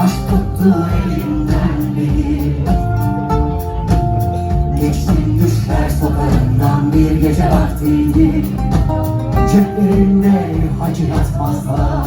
Aşk elimden beni. Geçtim düşler sokağından bir gece vaktiydi. Ceplerinde hacilat fazla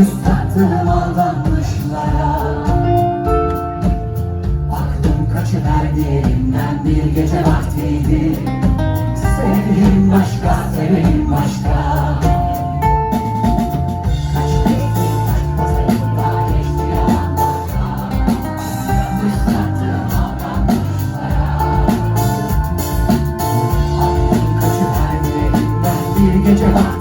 Gündüz taktım aldanmışlara. Aklım kaçıverdi elimden bir gece vaktiydi. Sevgilim başka, sevenim başka. Bir gece var